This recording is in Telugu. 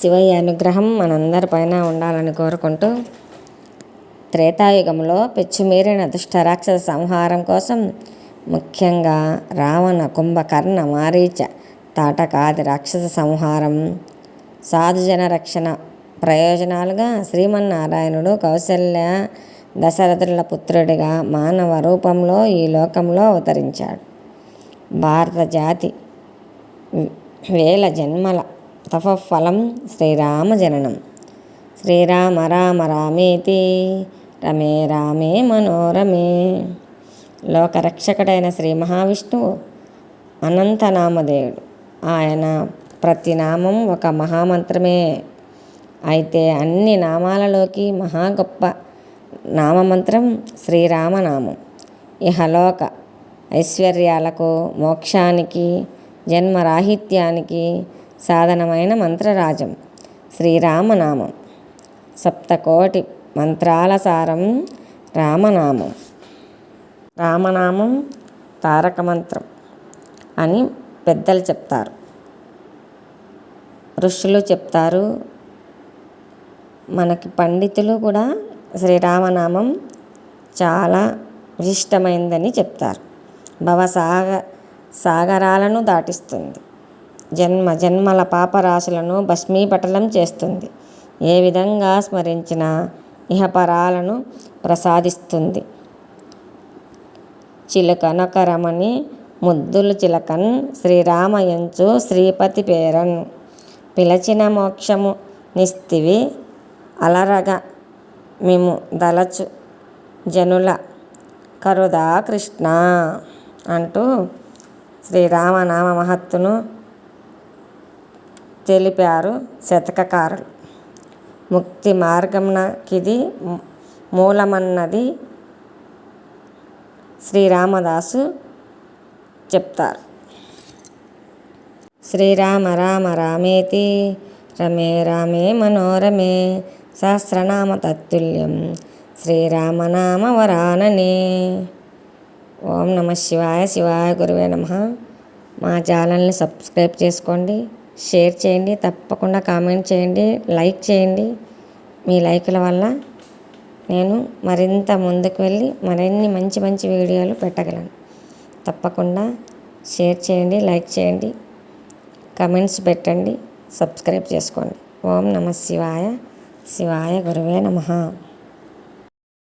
శివయ్య అనుగ్రహం మనందరిపైన ఉండాలని కోరుకుంటూ త్రేతాయుగంలో పిచ్చిమీరిన దుష్ట రాక్షస సంహారం కోసం ముఖ్యంగా రావణ కుంభకర్ణ మారీచ తాటకాది రాక్షస సంహారం సాధుజన రక్షణ ప్రయోజనాలుగా శ్రీమన్నారాయణుడు కౌశల్య దశరథుల పుత్రుడిగా మానవ రూపంలో ఈ లోకంలో అవతరించాడు. భారత జాతి వేల జన్మల తపఫలం శ్రీరామ జననం శ్రీరామ రామ రామేతి రమే రామే మనోరమే. లోకరక్షకుడైన శ్రీ మహావిష్ణువు అనంతనామదేవుడు ఆయన ప్రతి నామం ఒక మహామంత్రమే. అయితే అన్ని నామాలలోకి మహా గొప్ప నామమంత్రం శ్రీరామనామం. ఇహలోక ఐశ్వర్యాలకు మోక్షానికి జన్మరాహిత్యానికి సాధనమైన మంత్రరాజం. శ్రీరామనామం. సప్తకోటి మంత్రాల సారం రామనామం. రామనామం తారక మంత్రం అని పెద్దలు చెప్తారు. ఋషులు చెప్తారు. మనకి పండితులు కూడా శ్రీరామనామం చాలా విశిష్టమైందని చెప్తారు. భవసాగ సాగరాలను దాటిస్తుంది. జన్మ జన్మల పాపరాశులను భస్మీపటలం చేస్తుంది. ఏ విధంగా స్మరించిన ఇహపరాలను ప్రసాదిస్తుంది. చిలకనొకరమని ముద్దులు చిలకన్ శ్రీరామయంచు శ్రీపతి పేరన్. పిలచిన మోక్షము నిస్తివి అలరగ మిము దలచు జనుల కరుదా కృష్ణ అంటూ శ్రీరామనామ మహత్తును తెలిపారు శతకకారులు. ముక్తి మార్గంనకిది మూలమన్నది శ్రీరామదాసు చెప్తారు. శ్రీరామ రామ రామేతి రమే రామే మనోరమే సహస్రనామ తత్తుల్యం శ్రీరామనామ వరాననే. ఓం నమ శివాయ శివాయ గురువే నమ. మా ఛానల్ని సబ్స్క్రైబ్ చేసుకోండి. షేర్ చేయండి తప్పకుండా కామెంట్ చేయండి లైక్ చేయండి. మీ లైకుల వల్ల నేను మరింత ముందుకు వెళ్ళి మరిన్ని మంచి మంచి వీడియోలు పెట్టగలను. తప్పకుండా షేర్ చేయండి లైక్ చేయండి కమెంట్స్ పెట్టండి సబ్స్క్రైబ్ చేసుకోండి. ఓం నమ శివాయ. శివాయ గురువే నమ.